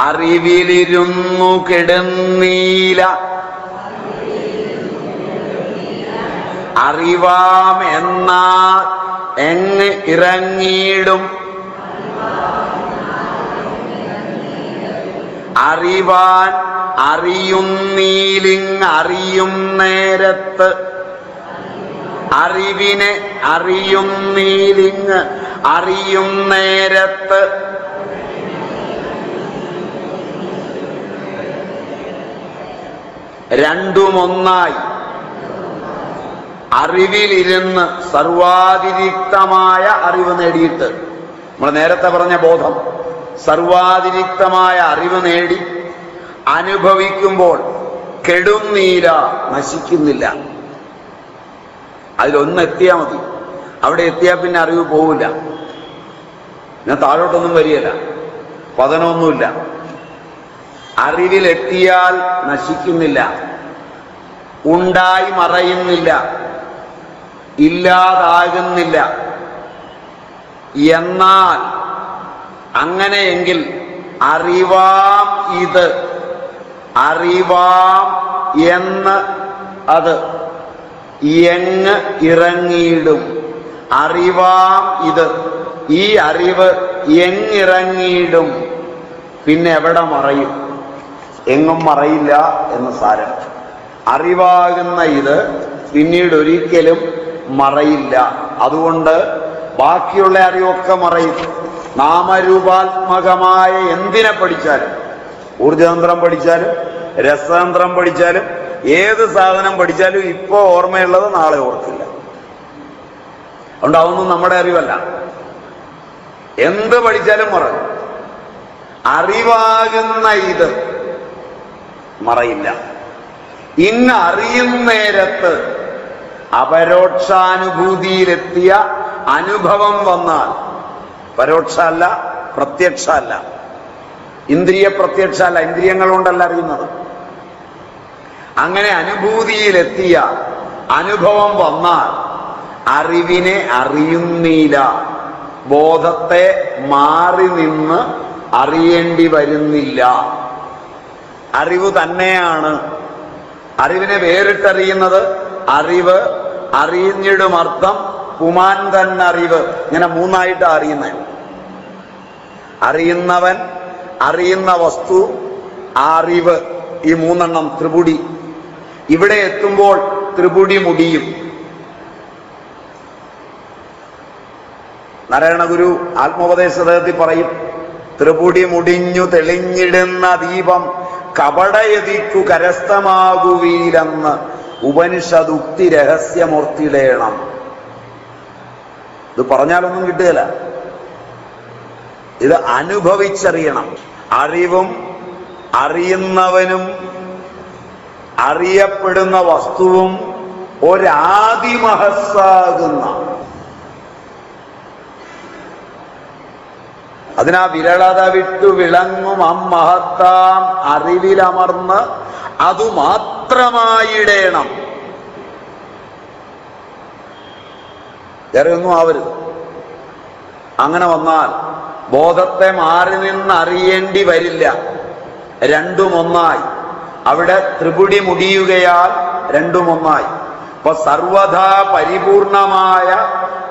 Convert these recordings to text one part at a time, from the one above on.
അറിവിലിരുന്നു കിടന്നീല. അറിവാം എന്നാ എങ് ഇറങ്ങിയിടും. അറിവാൻ അറിയുന്നീലിങ് അറിയും നേരത്ത്. അറിവിനെ അറിയുന്നീലിങ് അറിയും നേരത്ത്. രണ്ടുമൊന്നായി. അറിവിലിരുന്ന് സർവാതിരിക്തമായ അറിവ് നേടിയിട്ട്. നമ്മൾ നേരത്തെ പറഞ്ഞ ബോധം. സർവാതിരിക്തമായ അറിവ് നേടി അനുഭവിക്കുമ്പോൾ കെടും നീര നശിക്കുന്നില്ല. അതിലൊന്നെത്തിയാൽ മതി. അവിടെ എത്തിയാൽ പിന്നെ അറിവ് പോവില്ല. ഞാൻ താഴോട്ടൊന്നും വരികയില്ല. പതനമൊന്നുമില്ല. അറിവിലെത്തിയാൽ നശിക്കുന്നില്ല. ഉണ്ടായി മറയുന്നില്ല. ഇല്ലാതാകുന്നില്ല. എന്നാൽ അങ്ങനെയെങ്കിൽ അറിവാം ഇത്. അറിവാം എന്ന് അത് എങ്ങ് ഇറങ്ങിയിടും. അറിവാം ഇത്. ഈ അറിവ് എങ്ങിറങ്ങിയിടും. പിന്നെ എവിടെ മറയും? എങ്ങും മറയില്ല എന്ന് സാരം. അറിവാകുന്ന ഇത് പിന്നീട് ഒരിക്കലും മറയില്ല. അതുകൊണ്ട് ബാക്കിയുള്ള അറിവൊക്കെ മറയും. നാമരൂപാത്മകമായ എന്തിനെ പഠിച്ചാലും? ഊർജതന്ത്രം പഠിച്ചാലും രസതന്ത്രം പഠിച്ചാലും ഏത് സാധനം പഠിച്ചാലും ഇപ്പോ ഓർമ്മയുള്ളത് നാളെ ഓർക്കില്ല. അതുകൊണ്ട് അതൊന്നും നമ്മുടെ അറിവല്ല. എന്ത് പഠിച്ചാലും മറക്കും അറിവാകുന്ന ഇത് മറയില്ല. ഇന്ന് അറിയുന്നേരത്ത് അപരോക്ഷാനുഭൂതിയിലെത്തിയ അനുഭവം വന്നാൽ പരോക്ഷ അല്ല പ്രത്യക്ഷ അല്ല. ഇന്ദ്രിയ പ്രത്യക്ഷ അല്ല ഇന്ദ്രിയങ്ങൾ കൊണ്ടല്ല അറിയുന്നത്. അങ്ങനെ അനുഭൂതിയിലെത്തിയ അനുഭവം വന്നാൽ അറിവിനെ അറിയുന്നില്ല ബോധത്തെ മാറി നിന്ന് അറിയേണ്ടി വരുന്നില്ല. അറിവ് തന്നെയാണ്. അറിവിനെ വേറിട്ടറിയുന്നത് അറിവ് അറിഞ്ഞിടും അർത്ഥം കുമാൻ തന്നെ അറിവ് ഇങ്ങനെ മൂന്നായിട്ട് അറിയുന്ന അറിയുന്നവൻ അറിയുന്ന വസ്തു അറിവ്. ഈ മൂന്നെണ്ണം ത്രിപുടി. ഇവിടെ എത്തുമ്പോൾ ത്രിപുടി മുടിയും. നാരായണഗുരു ആത്മോപദേശത്തിൽ പറയും ത്രിപുടി മുടിഞ്ഞു തെളിഞ്ഞിടുന്ന ദീപം കപടയതിക്കു കരസ്ഥമാകുവീലെന്ന് ഉപനിഷദുക്തി രഹസ്യമൂർത്തിടേണം ഇത് പറഞ്ഞാലൊന്നും കിട്ടുകയില്ല. ഇത് അനുഭവിച്ചറിയണം. അറിവും അറിയുന്നവനും അറിയപ്പെടുന്ന വസ്തുവും ഒരാദിമഹസ്സാകുന്ന അതിനാ വിരളത വിട്ടു വിളങ്ങും അമ്മഹത്താം അറിവിലമർന്ന് അതുമാത്രമായിടേണം. വേറെ ആവരുത്. അങ്ങനെ വന്നാൽ ബോധത്തെ മാറി നിന്ന് അറിയേണ്ടി വരില്ല രണ്ടുമൊന്നായി അവിടെ ത്രിപുടി മുടിയുകയാൽ രണ്ടുമൊന്നായി അപ്പൊ സർവഥാ പരിപൂർണമായ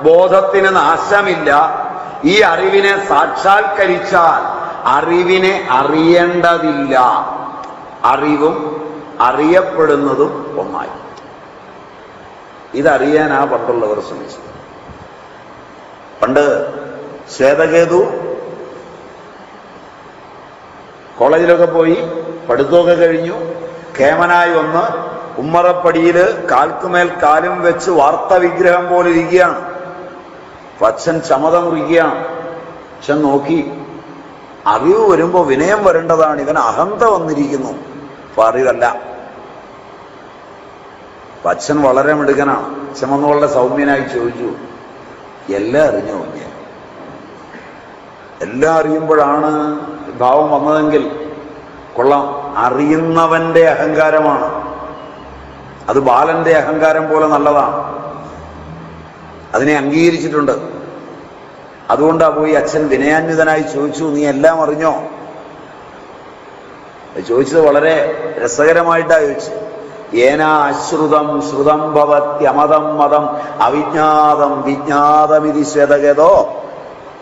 ബോധത്തിന് നാശമില്ല. ഈ അറിവിനെ സാക്ഷാത്കരിച്ചാൽ അറിവിനെ അറിയേണ്ടതില്ല. അറിവും അറിയപ്പെടുന്നതും ഒന്നായി. ഇതറിയാൻ ആ പണ്ടുള്ളവർ ശ്രമിച്ചു. പണ്ട് ശ്വേതകേതു കോളേജിലൊക്കെ പോയി പഠിത്തമൊക്കെ കഴിഞ്ഞു. കേമനായി വന്ന് ഉമ്മറപ്പടിയിൽ കാൽക്കുമേൽ കാലും വെച്ച് വാർത്ത വിഗ്രഹം പോലെ ഇരിക്കുകയാണ്. അച്ഛൻ ചമത മുറിക്കുകയാണ് അച്ഛൻ നോക്കി അറിവ് വരുമ്പോൾ വിനയം വരേണ്ടതാണ്. ഇവൻ അഹന്ത വന്നിരിക്കുന്നു. അപ്പൊ അറിവല്ല വത്സൻ വളരെ മിടുക്കനാണ്. വന്ന് വളരെ സൗമ്യനായി ചോദിച്ചു എല്ലാം അറിഞ്ഞു നോക്കിയ എല്ലാം അറിയുമ്പോഴാണ് ഭാവം വന്നതെങ്കിൽ കൊള്ളാം. അറിയുന്നവന്റെ അഹങ്കാരമാണ്. അത് ബാലന്റെ അഹങ്കാരം പോലെ നല്ലതാണ്. അതിനെ അംഗീകരിച്ചിട്ടുണ്ട്. അതുകൊണ്ടാ പോയി അച്ഛൻ വിനയാന്വിതനായി ചോദിച്ചു നീ എല്ലാം അറിഞ്ഞോ? ചോദിച്ചത് വളരെ രസകരമായിട്ടാ ചോദിച്ചു ഏനാ അശ്രുതം ശ്രുതം ഭവത്യമതം മതം അവിജ്ഞാതം വിജ്ഞാതമിതി ശ്വേതകേതോ?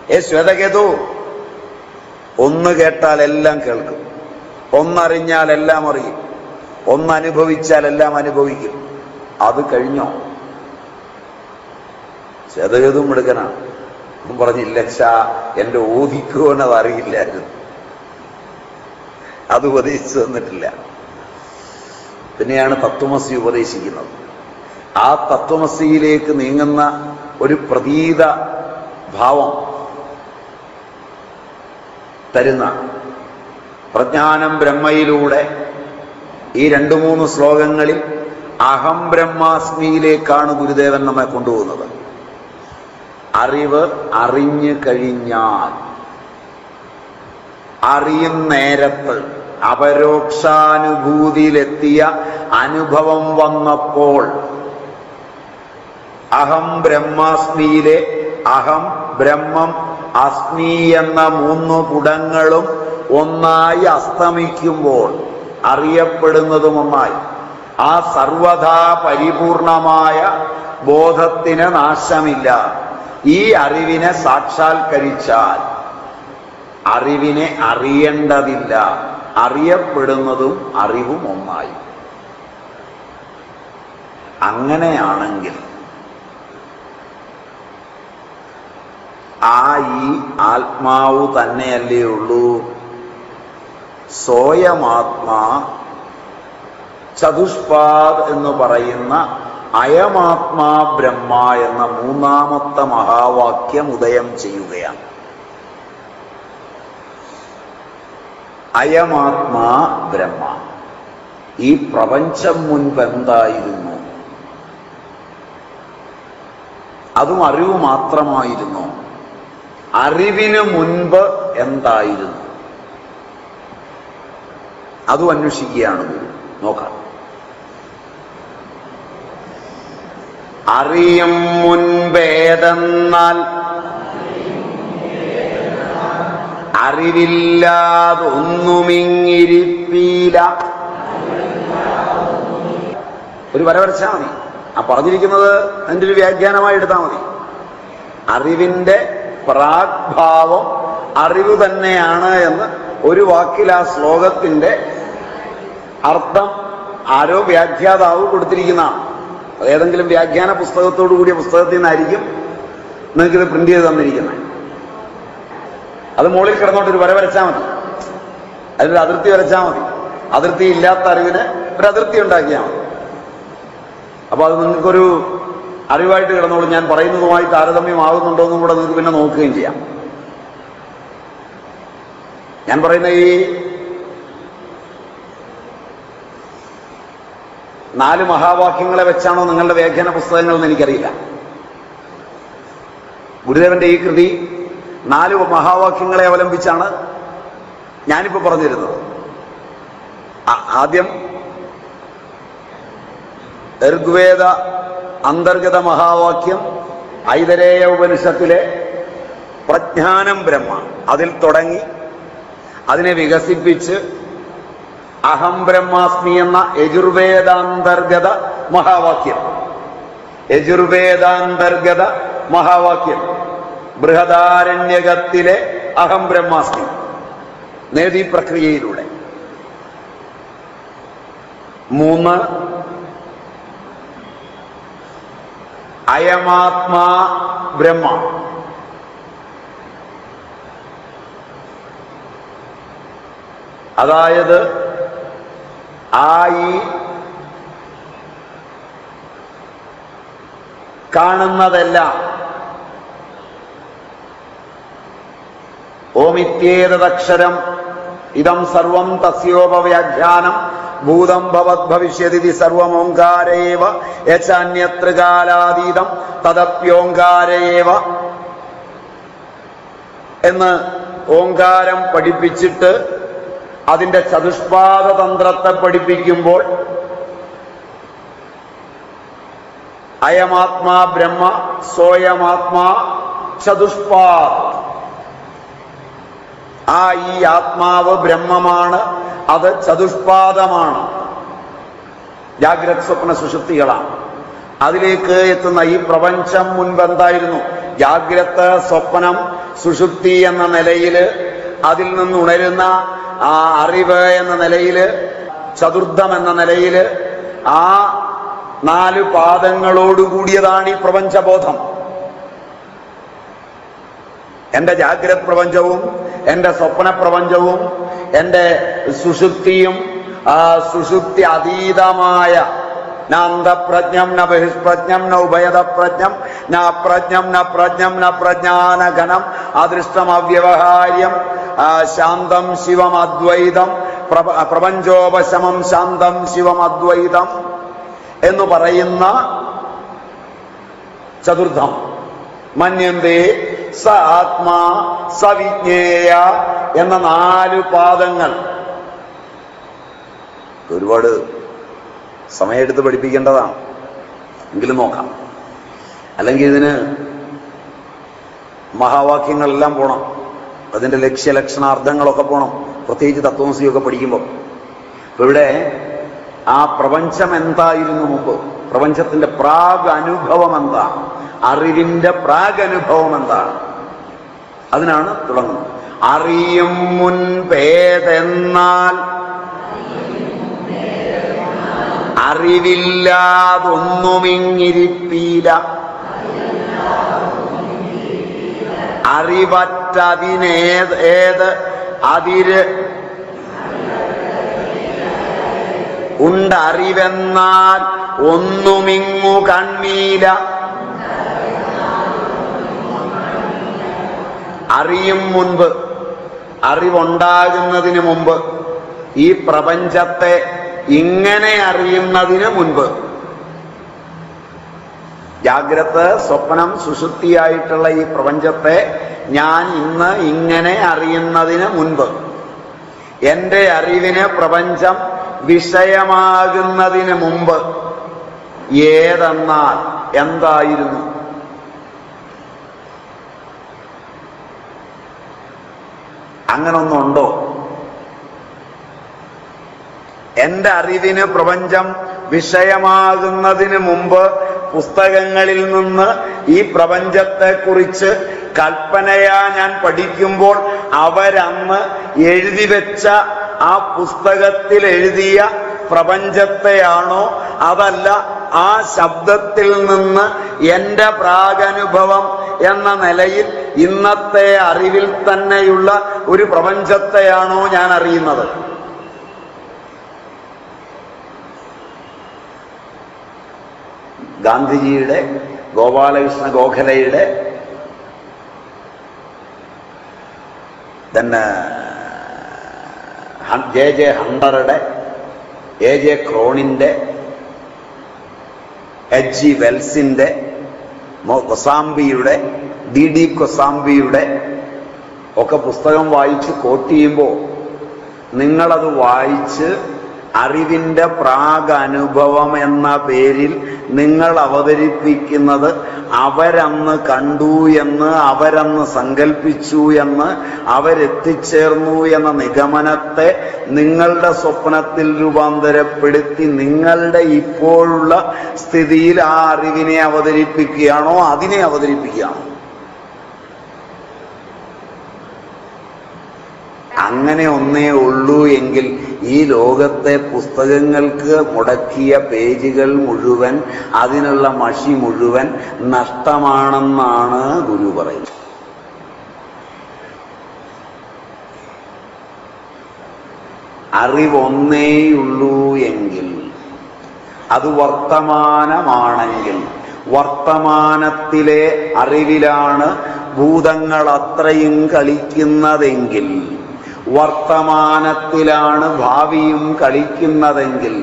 ഏ ശ്വേതകേതു? ഒന്ന് കേട്ടാൽ എല്ലാം കേൾക്കും. ഒന്നറിഞ്ഞാൽ എല്ലാം അറിയും. ഒന്നനുഭവിച്ചാൽ എല്ലാം അനുഭവിക്കും. അത് കഴിഞ്ഞോ? ശ്വേതകേതും എടുക്കനാണ് അവൻ പറഞ്ഞില്ല ച്ചാ എന്റെ ഊഹിക്കുമെന്നത് അറിയില്ലായിരുന്നു. അത് ഉപദേശിച്ചു തന്നിട്ടില്ല. പിന്നെയാണ് തത്വമസി ഉപദേശിക്കുന്നത്. ആ തത്വമസിയിലേക്ക് നീങ്ങുന്ന ഒരു പ്രതീത ഭാവം തരുന്ന പ്രജ്ഞാനം ബ്രഹ്മയിലൂടെ ഈ രണ്ടു മൂന്ന് ശ്ലോകങ്ങളിൽ അഹം ബ്രഹ്മാസ്മിയിലേക്കാണ് ഗുരുദേവൻ നമ്മെ കൊണ്ടുപോകുന്നത്. അറിവ് അറിഞ്ഞു കഴിഞ്ഞാൽ അറിയും നേരത്ത് അപരോക്ഷാനുഭൂതിയിലെത്തിയ അനുഭവം വന്നപ്പോൾ അഹം ബ്രഹ്മാസ്മിയിലെ അഹം ബ്രഹ്മം അസ്മി എന്ന മൂന്ന് പുടങ്ങളും ഒന്നായി അസ്തമിക്കുമ്പോൾ അറിയപ്പെടുന്നതും ഒന്നായി. ആ സർവഥാ പരിപൂർണമായ ബോധത്തിന് നാശമില്ല. ഈ അറിവിനെ സാക്ഷാത്കരിച്ചാൽ അറിവിനെ അറിയേണ്ടതില്ല. അറിയപ്പെടുന്നതും അറിവും ഒന്നായി. അങ്ങനെയാണെങ്കിൽ ആ ഈ ആത്മാവ് തന്നെയല്ലേ ഉള്ളൂ. സ്വയമാത്മാ ചതുഷ്പാദ് എന്ന് പറയുന്ന അയമാത്മാ ബ്രഹ്മ എന്ന മൂന്നാമത്തെ മഹാവാക്യം ഉദയം ചെയ്യുകയാണ്. അയമാത്മാ ബ്രഹ്മ. ഈ പ്രപഞ്ചം മുൻപ് എന്തായിരുന്നു? അതും അറിവ് മാത്രമായിരുന്നു. അറിവിന് മുൻപ് എന്തായിരുന്നു? അതും അന്വേഷിക്കുകയാണ് ഗുരു. നോക്കാം. അറിയും മുൻപേതെന്നാൽ അറിവില്ലാതൊന്നുമിങ്ങിരിപ്പീല. ഒരു വര മതി. ആ പറഞ്ഞിരിക്കുന്നത് അതിന്റെ ഒരു വ്യാഖ്യാനമായി എടുത്താൽ മതി. അറിവിന്റെ പ്രാഗ്ഭാവം അറിവ് തന്നെയാണ് എന്ന് ഒരു വാക്കിൽ ആ ശ്ലോകത്തിന്റെ അർത്ഥം ആരോ വ്യാഖ്യാതാവ് കൊടുത്തിരിക്കുന്നതാണ്. ഏതെങ്കിലും വ്യാഖ്യാന പുസ്തകത്തോടു കൂടിയ പുസ്തകത്തിൽ നിന്നായിരിക്കും നിങ്ങൾക്കിത് പ്രിന്റ് ചെയ്ത് തന്നിരിക്കുന്നത്. അത് മുകളിൽ കിടന്നോട്ട് ഒരു വര വരച്ചാൽ മതി. അതിനൊരു അതിർത്തി വരച്ചാൽ മതി. അതിർത്തി ഇല്ലാത്ത അറിവിന് ഒരു അതിർത്തി ഉണ്ടാക്കിയാൽ മതി. അപ്പൊ അത് നിങ്ങൾക്കൊരു അറിവായിട്ട് കിടന്നോളൂ. ഞാൻ പറയുന്നതുമായി താരതമ്യമാകുന്നുണ്ടോ എന്നും കൂടെ നിങ്ങൾക്ക് പിന്നെ നോക്കുകയും ചെയ്യാം. ഞാൻ പറയുന്ന ഈ നാല് മഹാവാക്യങ്ങളെ വെച്ചാണോ നിങ്ങളുടെ വ്യാഖ്യാന പുസ്തകങ്ങൾ എന്ന് എനിക്കറിയില്ല. ഗുരുദേവന്റെ ഈ കൃതി നാല് മഹാവാക്യങ്ങളെ അവലംബിച്ചാണ് ഞാനിപ്പോ പറഞ്ഞിരുന്നത്. ആദ്യം ഋഗ്വേദ അന്തർഗത മഹാവാക്യം ഐതരേയ ഉപനിഷത്തിലെ പ്രജ്ഞാനം ബ്രഹ്മ. അതിൽ തുടങ്ങി അതിനെ വികസിപ്പിച്ച് അഹം ബ്രഹ്മാസ്മി എന്ന യജുർവേദാന്തർഗത മഹാവാക്യം. യജുർവേദാന്തർഗത മഹാവാക്യം. ബൃഹദാരണ്യകത്തിലെ അഹം ബ്രഹ്മാസ്മി. നേതി പ്രക്രിയയിലൂടെ. മൂന്ന്. അയമാത്മാ ബ്രഹ്മ. അതായത് ആ ഈ കാണുന്നതെല്ലാം ഓമിത്യേതദക്ഷരം ഇതം സർവം തസ്യോപവ്യാഖ്യാനം ഭൂതം ഭവത് ഭവിഷ്യതി സർവമോങ്കാരേവ യച്ചന്യത്ര കാലാതീതം തദപ്യോങ്കാരേവ എന്ന് ഓങ്കാരം പഠിപ്പിച്ചിട്ട് അതിന്റെ ചതുഷ്പാദ തന്ത്രത്തെ പഠിപ്പിക്കുമ്പോൾ അയമാത്മാ ബ്രഹ്മ സോയമാത്മാ ചതുഷ്പാദ് ആ ഈ ആത്മാവ് ബ്രഹ്മമാണ് അത് ചതുഷ്പാദമാണ്. ജാഗ്രത് സ്വപ്ന സുഷുപ്തികളാണ് അതിലേക്ക് എത്തുന്ന ഈ പ്രപഞ്ചം മുൻപെന്തായിരുന്നു. ജാഗ്രത് സ്വപ്നം സുഷുപ്തി എന്ന നിലയിൽ അതിൽ നിന്ന് ഉണരുന്ന ആ അറിവ് എന്ന നിലയിൽ ചതുർത്ഥം എന്ന നിലയിൽ ആ നാല് പാദങ്ങളോടുകൂടിയതാണ് ഈ പ്രപഞ്ചബോധം. എന്റെ ജാഗ്രത് പ്രപഞ്ചവും എന്റെ സ്വപ്ന പ്രപഞ്ചവും എന്റെ സുഷുപ്തിയും ആ സുഷുപ്തി അതീതമായ ന അന്തപ്രജ്ഞം ന ബഹിഷ്പ്രജ്ഞം ന ഉഭയതപ്രജ്ഞം ന പ്രജ്ഞം ന പ്രജ്ഞം ന പ്രജ്ഞാനഘനം അദൃഷ്ടം അവ്യവഹാര്യം ശാന്തം ശിവം അദ്വൈതം പ്രപ- പ്രപഞ്ചോപശമം ശാന്തം ശിവം അദ്വൈതം എന്ന് പറയുന്ന ചതുർത്ഥം. മന്യന്തേ സ ആത്മാ സവിജ്ഞേയ എന്ന നാലു പാദങ്ങൾ. ഒരുപാട് സമയമെടുത്ത് പഠിപ്പിക്കേണ്ടതാണ്. എങ്കിലും നോക്കാം. അല്ലെങ്കിൽ ഇതിന് മഹാവാക്യങ്ങളെല്ലാം പോണം. അതിന്റെ ലക്ഷ്യലക്ഷണാർത്ഥങ്ങളൊക്കെ പോകണം പ്രത്യേകിച്ച് തത്വമസിയൊക്കെ പഠിക്കുമ്പോൾ അപ്പോൾ ഇവിടെ ആ പ്രപഞ്ചം എന്തായിരുന്നു മുമ്പ്? പ്രപഞ്ചത്തിന്റെ പ്രാഗ് അനുഭവം എന്താ അറിവിന്റെ പ്രാഗ് അനുഭവം എന്താണ്? അതിനാണ് തുടങ്ങുന്നത്. അറിയും മുൻപേതെന്നാൽ അറിവില്ലാതൊന്നുമിങ്ങിരിപ്പീല. അറിവറ്റതിനേത് ഏത് അതിര്. ഉണ്ടറിവെന്നാൽ ഒന്നുമിങ്ങു കണ്ണീല. അറിയും മുൻപ്. അറിവുണ്ടാകുന്നതിന് മുമ്പ് ഈ പ്രപഞ്ചത്തെ ഇങ്ങനെ അറിയുന്നതിന് മുൻപ്. ജാഗ്രത സ്വപ്നം സുഷുപ്തിയായിട്ടുള്ള ഈ പ്രപഞ്ചത്തെ ഞാൻ ഇന്ന് ഇങ്ങനെ അറിയുന്നതിന് മുൻപ്. എന്റെ അറിവിന് പ്രപഞ്ചം വിഷയമാകുന്നതിന് മുമ്പ് ഏതെന്നാൽ എന്തായിരുന്നു? അങ്ങനൊന്നുണ്ടോ? എന്റെ അറിവിന് പ്രപഞ്ചം വിഷയമാകുന്നതിന് മുമ്പ് പുസ്തകങ്ങളിൽ നിന്ന് ഈ പ്രപഞ്ചത്തെ കുറിച്ച് കൽപ്പനയാ ഞാൻ പഠിക്കുമ്പോൾ അവരന്ന് എഴുതി വെച്ച ആ പുസ്തകത്തിൽ എഴുതിയ പ്രപഞ്ചത്തെയാണോ അതല്ല ആ ശബ്ദത്തിൽ നിന്ന് എന്റെ പ്രാഗനുഭവം എന്ന നിലയിൽ ഇന്നത്തെ അറിവിൽ തന്നെയുള്ള ഒരു പ്രപഞ്ചത്തെയാണോ ഞാൻ അറിയുന്നത്. ഗാന്ധിജിയുടെ ഗോപാലകൃഷ്ണ ഗോഖലയുടെ തന്നെ ജെ ജെ ഹണ്ടറുടെ എ ജെ ക്രോണിന്റെ എച്ച് ജി വെൽസിന്റെ കൊസാംബിയുടെ ഡി ഡി കൊസാംബിയുടെ ഒക്കെ പുസ്തകം വായിച്ച് കോട്ട് ചെയ്യുമ്പോൾ നിങ്ങളത് വായിച്ച് അറിവിന്റെ പ്രാഗനുഭവം എന്ന പേരിൽ നിങ്ങൾ അവതരിപ്പിക്കുന്നത് അവരന്ന് കണ്ടു എന്ന് അവരന്ന് സങ്കല്പിച്ചു എന്ന് അവരെത്തിച്ചേർന്നു എന്ന നിഗമനത്തെ നിങ്ങളുടെ സ്വപ്നത്തിൽ രൂപാന്തരപ്പെടുത്തി നിങ്ങളുടെ ഇപ്പോഴുള്ള സ്ഥിതിയിൽ ആ അറിവിനെ അവതരിപ്പിക്കുകയാണോ അതിനെ അവതരിപ്പിക്കുകയാണോ? അങ്ങനെ ഒന്നേ ഉള്ളൂ എങ്കിൽ ഈ ലോകത്തെ പുസ്തകങ്ങൾക്ക് മുടക്കിയ പേജുകൾ മുഴുവൻ അതിനുള്ള മഷി മുഴുവൻ നഷ്ടമാണെന്നാണ് ഗുരു പറയുന്നത്. അറിവൊന്നേയുള്ളൂ എങ്കിൽ അത് വർത്തമാനമാണെങ്കിൽ വർത്തമാനത്തിലെ അറിവിലാണ് ഭൂതങ്ങൾ അത്രയും കളിക്കുന്നതെങ്കിൽ വർത്തമാനത്തിലാണ് ഭാവിയും കളിക്കുന്നതെങ്കിൽ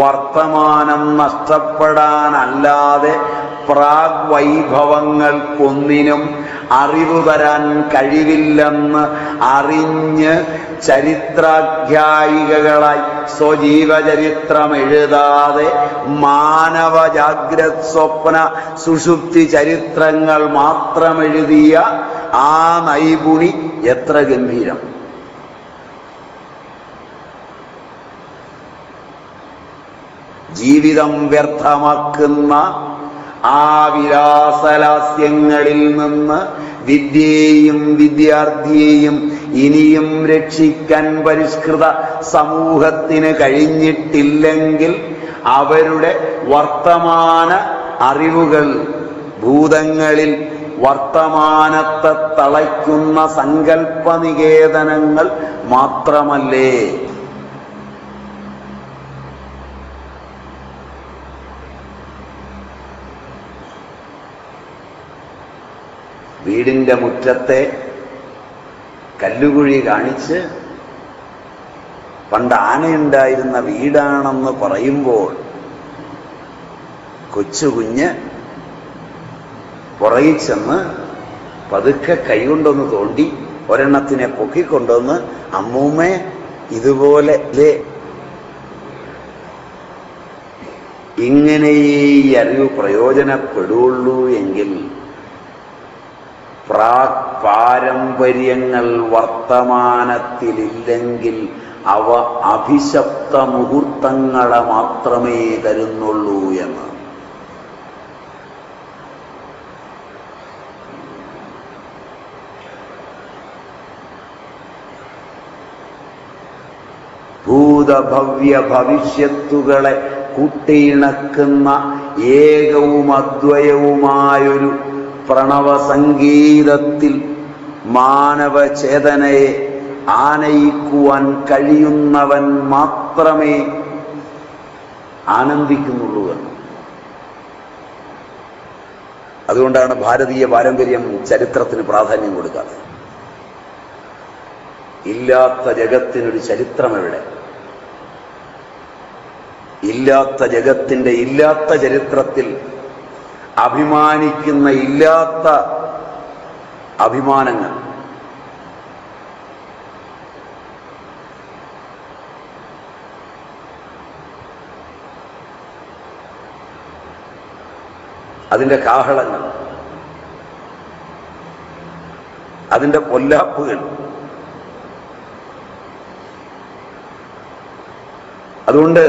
വർത്തമാനം നഷ്ടപ്പെടാനല്ലാതെ പ്രാഗ്വൈഭവങ്ങൾക്കൊന്നിനും അറിവ് തരാൻ കഴിവില്ലെന്ന് അറിഞ്ഞ് ചരിത്രാധ്യായികകളായി സ്വജീവചരിത്രം എഴുതാതെ മാനവ ജാഗ്രത് സ്വപ്ന സുഷുപ്തി ചരിത്രങ്ങൾ മാത്രം എഴുതിയ ആ നൈപുണി എത്ര ഗംഭീരം. ജീവിതം വ്യർത്ഥമാക്കുന്ന ആ വിലാസലാസ്യങ്ങളിൽ നിന്ന് വിദ്യയെയും വിദ്യാർത്ഥിയെയും ഇനിയും രക്ഷിക്കാൻ പരിഷ്കൃത സമൂഹത്തിന് കഴിഞ്ഞിട്ടില്ലെങ്കിൽ അവരുടെ വർത്തമാന അറിവുകൾ ഭൂതങ്ങളിൽ വർത്തമാനത്തെ തളയ്ക്കുന്ന സങ്കല്പനികേതനങ്ങൾ മാത്രമല്ലേ? വീടിന്റെ മുറ്റത്തെ കല്ലുകുഴി കാണിച്ച് പണ്ട് ആനയുണ്ടായിരുന്ന വീടാണെന്ന് പറയുമ്പോൾ കൊച്ചുകുഞ്ഞ് പുറകിൽ ചെന്ന് പതുക്കെ കൈകൊണ്ടൊന്ന് തോണ്ടി ഒരെണ്ണത്തിനെ പൊക്കിക്കൊണ്ടുവന്ന് അമ്മൂമ്മേ ഇതുപോലെ ലേ ഇങ്ങനെ ഈ അറിവ് പ്രയോജനപ്പെടുള്ളൂ എങ്കിൽ പ്രാക് പാരമ്പര്യങ്ങൾ വർത്തമാനത്തിലില്ലെങ്കിൽ അവ അഭിശപ്ത മുഹൂർത്തങ്ങളെ മാത്രമേ തരുന്നുള്ളൂ എന്ന്. ഭൂതഭവ്യ ഭവിഷ്യത്തുകളെ കൂട്ടിയിണക്കുന്ന ഏകവും അദ്വയവുമായൊരു പ്രണവസംഗീതത്തിൽ മാനവചേതനയെ ആനയിക്കുവാൻ കഴിയുന്നവൻ മാത്രമേ ആനന്ദിക്കുന്നുള്ളൂ എന്ന്. അതുകൊണ്ടാണ് ഭാരതീയ പാരമ്പര്യം ചരിത്രത്തിന് പ്രാധാന്യം കൊടുക്കാത്തത്. ഇല്ലാത്ത ജഗത്തിനൊരു ചരിത്രം എവിടെ? ഇല്ലാത്ത ജഗത്തിന്റെ ഇല്ലാത്ത ചരിത്രത്തിൽ അഭിമാനിക്കുന്ന ഇല്ലാത്ത അഭിമാനങ്ങൾ. അതിന്റെ കാഹളങ്ങൾ. അതിന്റെ പൊല്ലാപ്പുകൾ. അതുകൊണ്ട്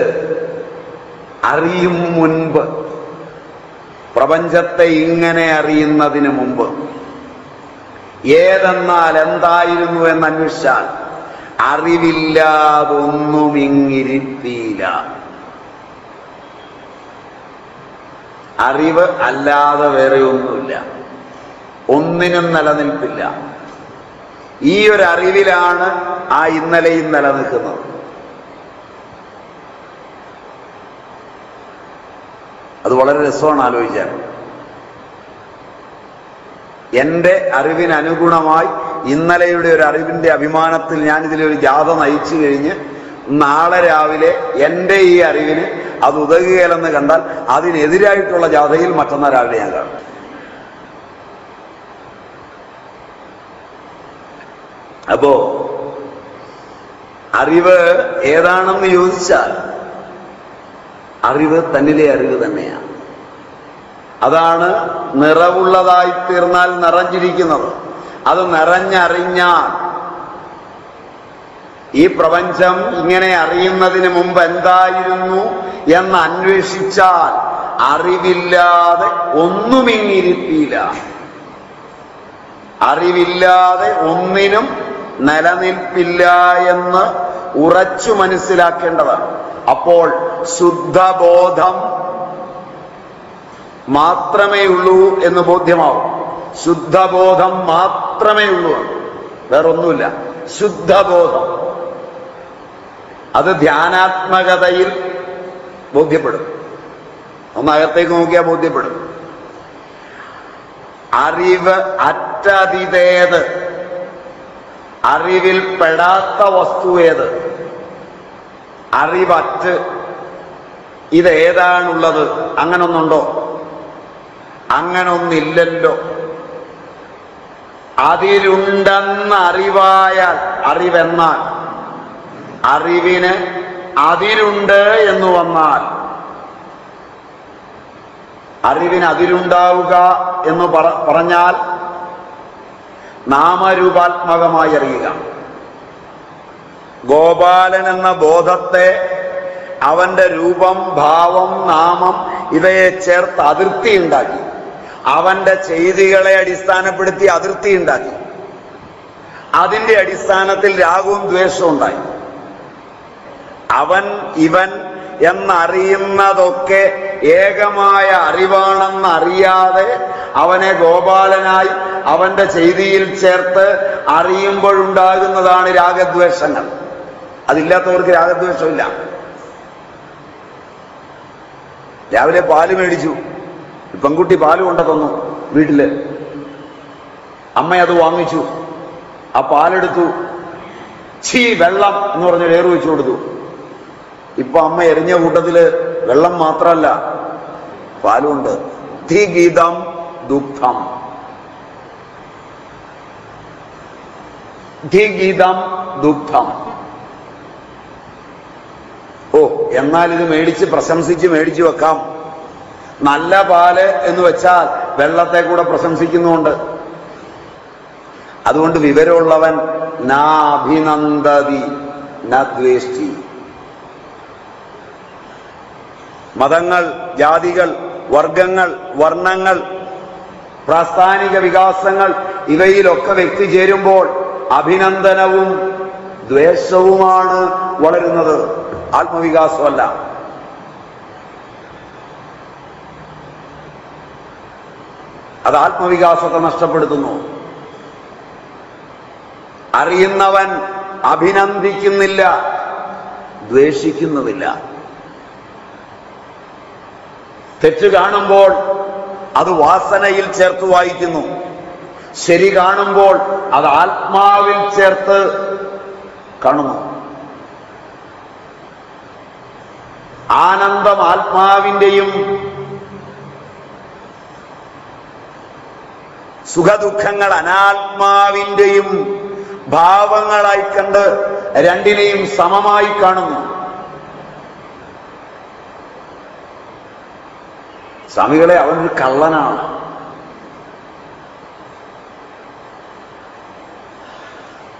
അറിയും മുൻപ് പ്രപഞ്ചത്തെ ഇങ്ങനെ അറിയുന്നതിന് മുമ്പ് ഏതെന്നാൽ എന്തായിരുന്നു എന്ന് അന്വേഷിച്ചാൽ അറിവില്ലാതൊന്നും ഇങ്ങിരുത്തിയില്ല അറിവ് അല്ലാതെ വേറെ ഒന്നുമില്ല. ഒന്നിനും നിലനിൽപ്പില്ല. ഈ ഒരു അറിവിലാണ് ആ ഇന്നലെയും നിലനിൽക്കുന്നത്. അത് വളരെ രസമാണ് ആലോചിക്കാൻ എന്റെ അറിവിന് അനുഗുണമായി ഇന്നലെയുടെ ഒരു അറിവിന്റെ അഭിമാനത്തിൽ ഞാൻ ഇതിലൊരു ജാഥ നയിച്ചു കഴിഞ്ഞ് നാളെ രാവിലെ എന്റെ ഈ അറിവിന് അത് ഉതകുകയില്ലെന്ന് കണ്ടാൽ അതിനെതിരായിട്ടുള്ള ജാഥയിൽ മറ്റന്നാൾ രാവിലെ ഞാൻ കാണും. അപ്പോ അറിവ് ഏതാണെന്ന് ചോദിച്ചാൽ അറിവ് തന്നിലെ അറിവ് തന്നെയാണ്. അതാണ് നിറവുള്ളതായി തീർന്നാൽ നിറഞ്ഞിരിക്കുന്നത്. അത് നിറഞ്ഞറിഞ്ഞാൽ ഈ പ്രപഞ്ചം ഇങ്ങനെ അറിയുന്നതിന് മുമ്പ് എന്തായിരുന്നു എന്ന് അന്വേഷിച്ചാൽ അറിവില്ലാതെ ഒന്നും ഇങ്ങിരിപ്പില്ല അറിവില്ലാതെ ഒന്നിനും നിലനിൽപ്പില്ല എന്ന് ഉറച്ചു മനസ്സിലാക്കേണ്ടതാണ്. അപ്പോൾ ശുദ്ധബോധം മാത്രമേ ഉള്ളൂ എന്ന് ബോധ്യമാവും. ശുദ്ധബോധം മാത്രമേ ഉള്ളൂ. വേറൊന്നുമില്ല. ശുദ്ധബോധം. അത് ധ്യാനാത്മകതയിൽ ബോധ്യപ്പെടും. ഒന്ന് അകത്തേക്ക് നോക്കിയാൽ ബോധ്യപ്പെടും. അറിവ് അറ്റതിതേത്. അറിവിൽ പെടാത്ത വസ്തു ഏത്? അറിവറ്റ് ഇതേതാണുള്ളത് അങ്ങനൊന്നുണ്ടോ? അങ്ങനൊന്നില്ലല്ലോ. അതിലുണ്ടെന്ന് അറിവായാൽ അറിവെന്നാൽ അറിവിന് അതിരുണ്ട് എന്ന് വന്നാൽ അറിവിന് അതിരുണ്ടാവുക എന്ന് പറ- പറഞ്ഞാൽ നാമരൂപാത്മകമായി അറിയുക. ഗോപാലൻ എന്ന ബോധത്തെ അവന്റെ രൂപം ഭാവം നാമം ഇവയെ ചേർത്ത് അതിർത്തി ഉണ്ടാക്കി. അവന്റെ ചെയ്തികളെ അടിസ്ഥാനപ്പെടുത്തി അതിർത്തി ഉണ്ടാക്കി. അതിന്റെ അടിസ്ഥാനത്തിൽ രാഗവും ദ്വേഷവും ഉണ്ടായി. അവൻ ഇവൻ എന്നറിയുന്നതൊക്കെ ഏകമായ അറിവാണെന്ന് അറിയാതെ അവനെ ഗോപാലനായി അവന്റെ ചെയ്തിയിൽ ചേർത്ത് അറിയുമ്പോഴുണ്ടാകുന്നതാണ് രാഗദ്വേഷങ്ങൾ. അതില്ലാത്തവർക്ക് രാഗദ്വേഷമില്ല. രാവിലെ പാൽ മേടിച്ചു. പെൺകുട്ടി പാൽ കൊണ്ട തന്നു വീട്ടിൽ. അമ്മ അത് വാങ്ങിച്ചു. ആ പാലെടുത്തു. ചീ വെള്ളം എന്ന് പറഞ്ഞ് ഏറ് വെച്ചു കൊടുത്തു. ഇപ്പൊ അമ്മ എറിഞ്ഞ കൂട്ടത്തിൽ വെള്ളം മാത്രമല്ല പാലുണ്ട്. ധിഗീതം ദുഃഖം. ധിഗീതം ദുഃഖം. ഓ എന്നാൽ ഇത് മേടിച്ച് പ്രശംസിച്ച് മേടിച്ചു വെക്കാം. നല്ല പാൽ എന്ന് വെച്ചാൽ വെള്ളത്തെ കൂടെ പ്രശംസിക്കുന്നുണ്ട് അതുകൊണ്ട് വിവരമുള്ളവൻ നാഭിനന്ദതി നദ്വേഷ്ടി മതങ്ങൾ ജാതികൾ വർഗങ്ങൾ വർണങ്ങൾ പ്രാസ്ഥാനിക വികാസങ്ങൾ ഇവയിലൊക്കെ വ്യക്തി ചേരുമ്പോൾ അഭിനന്ദനവും ദ്വേഷവുമാണ് വളരുന്നത്. ആത്മവികാസമല്ല. അത് ആത്മവികാസത്തെ നഷ്ടപ്പെടുത്തുന്നു. അറിയുന്നവൻ അഭിനന്ദിക്കുന്നില്ല ദ്വേഷിക്കുന്നുമില്ല. തെറ്റ് കാണുമ്പോൾ അത് വാസനയിൽ ചേർത്ത് വായിക്കുന്നു. ശരി കാണുമ്പോൾ അത് ആത്മാവിൽ ചേർത്ത് കാണുന്നു. ആനന്ദം ആത്മാവിന്റെയും സുഖദുഃഖങ്ങൾ അനാത്മാവിന്റെയും ഭാവങ്ങളായി കണ്ട് രണ്ടിനെയും സമമായി കാണുന്നു. സ്വാമികളെ അവനൊരു കള്ളനാണ്.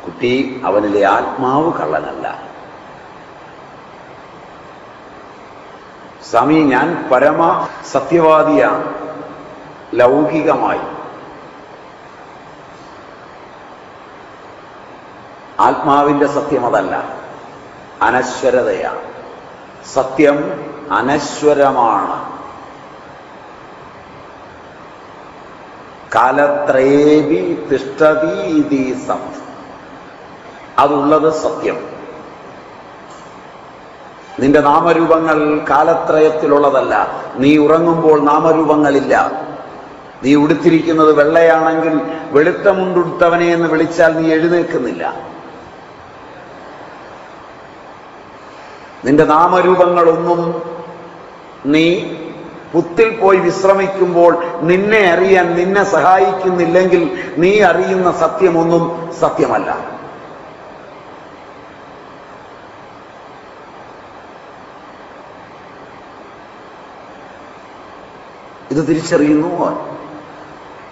കുട്ടി അവനിലെ ആത്മാവ് കള്ളനല്ല. സ്വാമി ഞാൻ പരമ സത്യവാദിയാണ്. ലൗകികമായി. ആത്മാവിന്റെ സത്യം അതല്ല. അനശ്വരതയാണ്. സത്യം അനശ്വരമാണ്. കാലത്രയേവി തിഷ്ടതീതി സത്. അതുള്ളത് സത്യം. നിന്റെ നാമരൂപങ്ങൾ കാലത്രയത്തിലുള്ളതല്ല. നീ ഉറങ്ങുമ്പോൾ നാമരൂപങ്ങളില്ല. നീ ഉടുത്തിരിക്കുന്നത് വെള്ളയാണെങ്കിൽ വെളുത്ത മുണ്ടുടുത്തവനെ എന്ന് വിളിച്ചാൽ നീ എഴുന്നേൽക്കുന്നില്ല. നിന്റെ നാമരൂപങ്ങളൊന്നും നീ പുത്തിൽ പോയി വിശ്രമിക്കുമ്പോൾ നിന്നെ അറിയാൻ നിന്നെ സഹായിക്കുന്നില്ലെങ്കിൽ നീ അറിയുന്ന സത്യമൊന്നും സത്യമല്ല. ഇത് തിരിച്ചറിയുന്നു.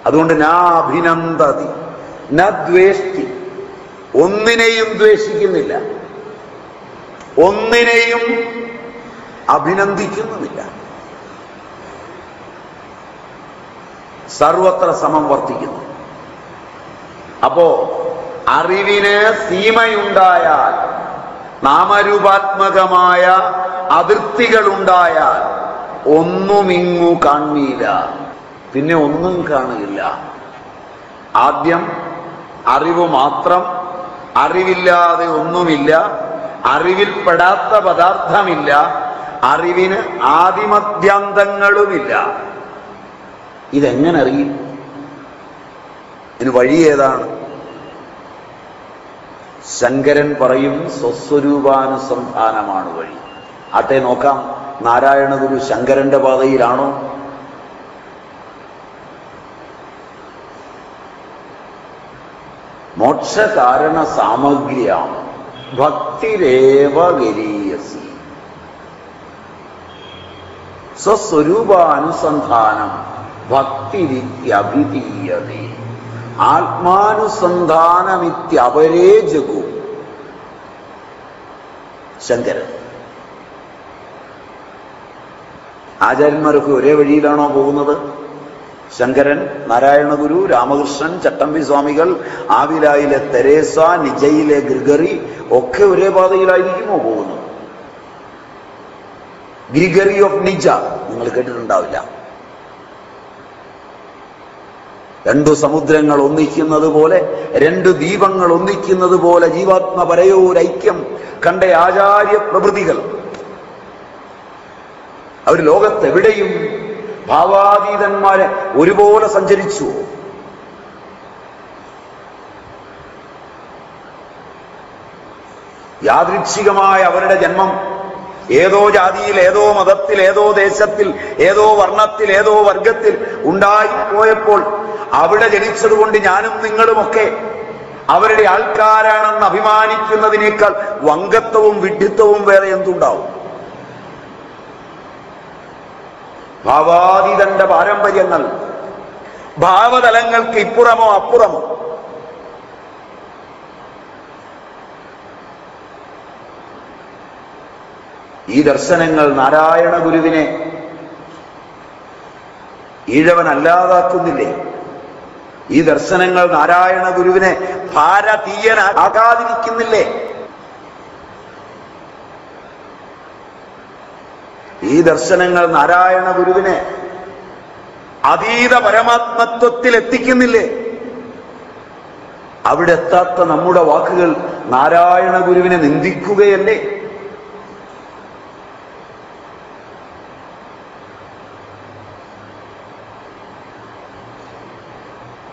അതുകൊണ്ട് നാഭിനന്ദതി നദ്വേഷ്ടി ദ്വേഷ്ടി. ഒന്നിനെയും ദ്വേഷിക്കുന്നില്ല. ഒന്നിനെയും അഭിനന്ദിക്കുന്നുമില്ല. സർവത്ര സമം വർത്തിക്കുന്നു. അപ്പോ അറിവിന് സീമയുണ്ടായാൽ നാമരൂപാത്മകമായ അതിർത്തികളുണ്ടായാൽ ഒന്നുമിങ്ങു കാൺമീല പിന്നെ ഒന്നും കാണുകയില്ല. ആദ്യം അറിവ് മാത്രം അറിവില്ലാതെ ഒന്നുമില്ല അറിവിൽപ്പെടാത്ത പദാർത്ഥമില്ല അറിവിന് ആദിമദ്യാന്തങ്ങളുമില്ല ഇതെങ്ങനെ അറിയും ഇതിന് വഴി ഏതാണ്? ശങ്കരൻ പറയും സ്വസ്വരൂപാനുസന്ധാനമാണ് വഴി. ആട്ടെ നോക്കാം. നാരായണ ഗുരു ശങ്കരന്റെ പാതയിലാണോ? മോക്ഷകാരണ സാമഗ്രിയാണ്. ഭക്തിരേവ ഗരീയസി. സ്വസ്വരൂപാനുസന്ധാനം ഭക്തിരിത്യഭിധീയതേ. ആത്മാനുസന്ധാനമിത്യപരേ ജഗു. ശങ്കരൻ. ആചാര്യന്മാരൊക്കെ ഒരേ വഴിയിലാണോ പോകുന്നത്? ശങ്കരൻ നാരായണഗുരു രാമകൃഷ്ണൻ ചട്ടമ്പി സ്വാമികൾ ആവിലായിലെ തെരേസ നിജയിലെ ഗ്രിഗറി ഒക്കെ ഒരേ പാതയിലായിരിക്കുമോ പോകുന്നത്? ഗ്രിഗറി ഓഫ് നിജ നിങ്ങൾ കേട്ടിട്ടുണ്ടാവില്ല. രണ്ടു സമുദ്രങ്ങൾ ഒന്നിക്കുന്നത് പോലെ രണ്ടു ദീപങ്ങൾ ഒന്നിക്കുന്നത് പോലെ ജീവാത്മ പരയോരൈക്യം കണ്ട ആചാര്യ പ്രഭൃതികൾ അവർ ലോകത്തെവിടെയും ഭാവാതീതന്മാരെ ഒരുപോലെ സഞ്ചരിച്ചു. യാദൃച്ഛികമായ അവരുടെ ജന്മം ഏതോ ജാതിയിൽ ഏതോ മതത്തിൽ ഏതോ ദേശത്തിൽ ഏതോ വർണത്തിൽ ഏതോ വർഗത്തിൽ ഉണ്ടായിപ്പോയപ്പോൾ അവിടെ ജനിച്ചതുകൊണ്ട് ഞാനും നിങ്ങളുമൊക്കെ അവരുടെ ആൾക്കാരാണെന്ന് അഭിമാനിക്കുന്നതിനേക്കാൾ വങ്കത്വവും വിഡ്ഢിത്വവും വേറെ എന്തുണ്ടാവും? ഭാവാതീതന്റെ പാരമ്പര്യങ്ങൾ ഭാവതലങ്ങൾക്ക് ഇപ്പുറമോ അപ്പുറമോ. ഈ ദർശനങ്ങൾ നാരായണ ഗുരുവിനെ ഈഴവനല്ലാതാക്കുന്നില്ലേ ഈ ദർശനങ്ങൾ നാരായണ ഗുരുവിനെ ഭാരതീയനാകാതിരിക്കുന്നില്ലേ ഈ ദർശനങ്ങൾ നാരായണ ഗുരുവിനെ അതീത പരമാത്മത്വത്തിൽ എത്തിക്കുന്നില്ലേ? അവിടെ എത്താത്ത നമ്മുടെ വാക്കുകൾ നാരായണ ഗുരുവിനെ നിന്ദിക്കുകയല്ലേ?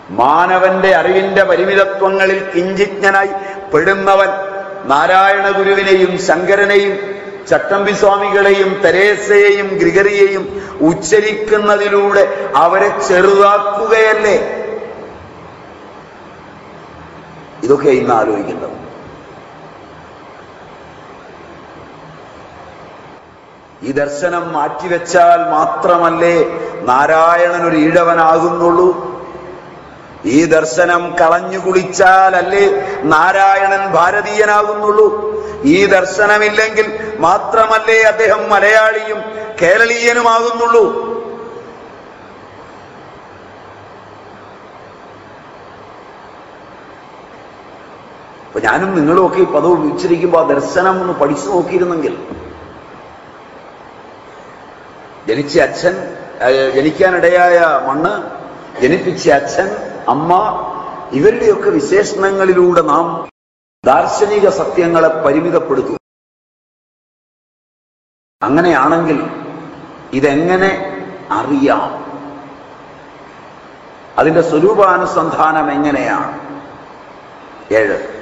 മാനവന്റെ അറിവിന്റെ പരിമിതത്വങ്ങളിൽ കിഞ്ചിജ്ഞനായി പെടുന്നവൻ നാരായണ ഗുരുവിനെയും ശങ്കരനെയും ചട്ടമ്പി സ്വാമികളെയും തെരേസയെയും ഗ്രിഗറിയെയും ഉച്ചരിക്കുന്നതിലൂടെ അവരെ ചെറുതാക്കുകയല്ലേ? ഇതൊക്കെ ഇന്ന് ആലോചിക്കേണ്ടത്. ഈ ദർശനം മാറ്റിവെച്ചാൽ മാത്രമല്ലേ നാരായണൻ ഒരു ഈഴവനാകുന്നുള്ളൂ? ഈ ദർശനം കളഞ്ഞു കുളിച്ചാലല്ലേ നാരായണൻ ഭാരതീയനാകുന്നുള്ളൂ. ഈ ദർശനമില്ലെങ്കിൽ മാത്രമല്ലേ അദ്ദേഹം മലയാളിയും കേരളീയനുമാകുന്നുള്ളൂ. അപ്പൊ ഞാനും നിങ്ങളും ഒക്കെ ഈ പദം ഉപയോഗിച്ചിരിക്കുമ്പോൾ ആ ദർശനം ഒന്ന് പഠിച്ചു നോക്കിയിരുന്നെങ്കിൽ. ജനിച്ച അച്ഛൻ ജനിക്കാനിടയായ മണ്ണ് ജനിപ്പിച്ച അച്ഛൻ അമ്മ ഇവരുടെയൊക്കെ വിശേഷണങ്ങളിലൂടെ നാം ദാർശനിക സത്യങ്ങളെ പരിമിതപ്പെടുത്തും അങ്ങനെയാണെങ്കിൽ ഇതെങ്ങനെ അറിയാം? അതിന്റെ സ്വരൂപാനുസന്ധാനം എങ്ങനെയാണ്? ഏഴ്.